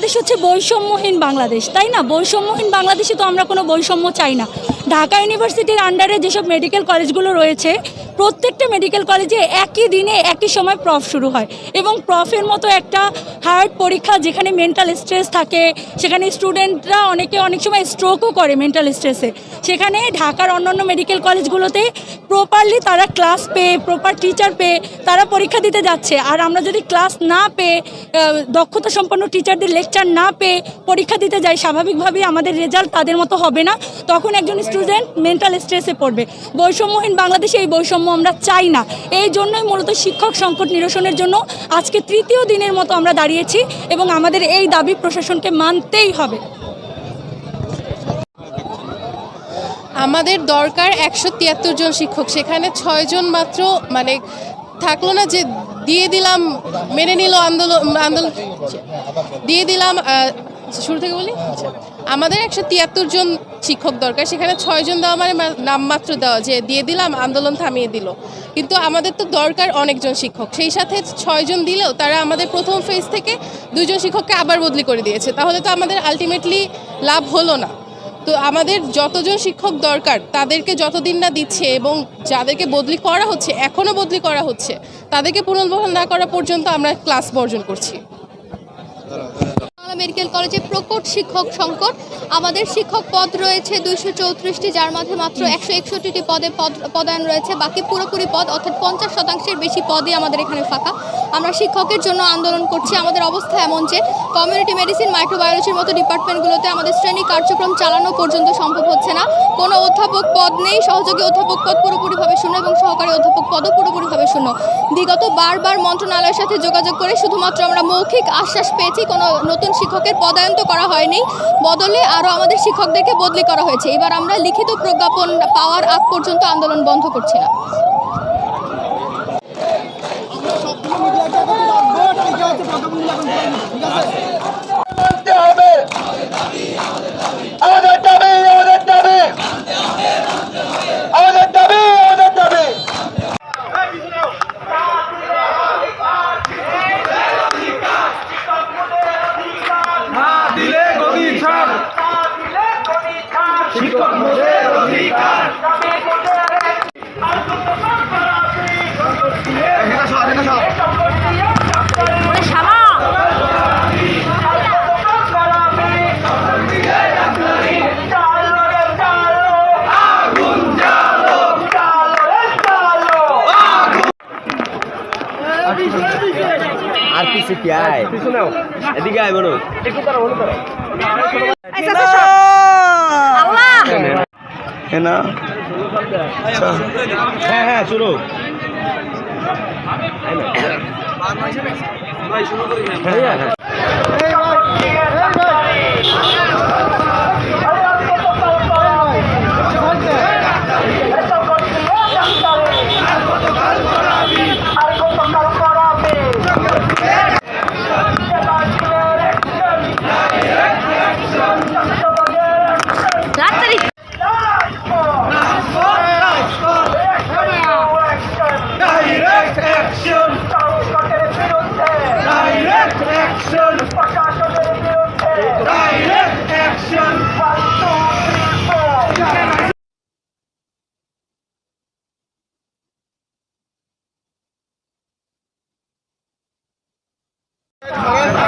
বাংলাদেশ হচ্ছে বৈষম্যহীন বাংলাদেশ, তাই না? বৈষম্যহীন বাংলাদেশে তো আমরা কোনো বৈষম্য চাই না। ঢাকা ইউনিভার্সিটির আন্ডারে যেসব মেডিকেল কলেজগুলো রয়েছে প্রত্যেকটা মেডিকেল কলেজে একই দিনে একই সময় প্রফ শুরু হয় এবং প্রফের মতো একটা হার্ড পরীক্ষা যেখানে মেন্টাল স্ট্রেস থাকে, সেখানে স্টুডেন্টরা অনেকে অনেক সময় স্ট্রোকও করে মেন্টাল স্ট্রেসে সেখানে ঢাকার অন্যান্য মেডিকেল কলেজগুলোতে প্রপারলি তারা ক্লাস পেয়ে প্রপার টিচার পেয়ে তারা পরীক্ষা দিতে যাচ্ছে। আর আমরা যদি ক্লাস না পেয়ে দক্ষতা সম্পন্ন টিচারদের লেকচার না পেয়ে পরীক্ষা দিতে যাই, স্বাভাবিকভাবেই আমাদের রেজাল্ট তাদের মতো হবে না। তখন একজন স্টুডেন্ট মেন্টাল স্ট্রেসে পড়বে। বৈষম্যহীন বাংলাদেশে এই বৈষম্য আমরা চাই না। এই জন্যই মূলত শিক্ষক সংকট নিরসনের জন্য আজকে তৃতীয় দিনের মতো আমরা দাঁড়িয়েছি এবং আমাদের এই দাবি প্রশাসনকে মানতেই হবে। আমাদের দরকার একশো তিয়াত্তর জন শিক্ষক। সেখানে ছয়জন মাত্র মানে থাকল না যে দিয়ে দিলাম, মেনে নিল আন্দোলন আন্দোলন, দিয়ে দিলাম শুরু থেকে বলি? আমাদের একশো তিয়াত্তর জন শিক্ষক দরকার, সেখানে ছয়জন দেওয়া মানে নামমাত্র দেওয়া, যে দিয়ে দিলাম, আন্দোলন থামিয়ে দিল। কিন্তু আমাদের তো দরকার অনেকজন শিক্ষক, সেই সাথে ছয়জন দিলেও তারা আমাদের প্রথম ফেজ থেকে দুইজন শিক্ষককে আবার বদলি করে দিয়েছে। তাহলে তো আমাদের আলটিমেটলি লাভ হলো না। তো আমাদের যতজন শিক্ষক দরকার, তাদেরকে যতদিন না দিচ্ছে এবং যাদেরকে বদলি করা হচ্ছে এখনও বদলি করা হচ্ছে, তাদেরকে পুনর্বহাল না করা পর্যন্ত আমরা ক্লাস বর্জন করছি। মেডিকেল কলেজে প্রকট শিক্ষক সংকট। আমাদের শিক্ষক পদ রয়েছে দুইশো চৌত্রিশটি যার মধ্যে মাত্র একশো একষট্টিটি পদে পদ পদায়ন রয়েছে। বাকি পুরোপুরি পদ অর্থাৎ পঞ্চাশ শতাংশের বেশি পদই আমাদের এখানে ফাঁকা। আমরা শিক্ষকের জন্য আন্দোলন করছি। আমাদের অবস্থা এমন যে কমিউনিটি মেডিসিন মাইক্রোবায়োলজির মতো ডিপার্টমেন্টগুলোতে আমাদের শ্রেণি কার্যক্রম চালানো পর্যন্ত সম্ভব হচ্ছে না। কোনো অধ্যাপক পদ নেই। সহযোগী অধ্যাপক পদ পুরোপুরিভাবে শূন্য এবং সহকারী অধ্যাপক পদও পুরোপুরিভাবে শূন্য। বিগত বারবার মন্ত্রণালয়ের সাথে যোগাযোগ করে শুধুমাত্র আমরা মৌখিক আশ্বাস পেয়েছি, কোনো নতুন শিক্ষকের পদায়ন তো করা হয়নি। বদলে আরও আমাদের শিক্ষকদেরকে বদলি করা হয়েছে। এবার আমরা লিখিত প্রজ্ঞাপন পাওয়ার আগ পর্যন্ত আন্দোলন বন্ধ করছি না হবে আমাদের দাবি আমাদের দাবি আমাদের দাবি আমাদের দাবি দিলে গদি ছাড় শিক্ষক মোদের অধিকার আর পিছে কি আয়? এদিকে আয় মনো একটু তারা হলো তারা। না? হ্যাঁ হ্যাঁ শুরু। হ্যাঁ হ্যাঁ। Thank you.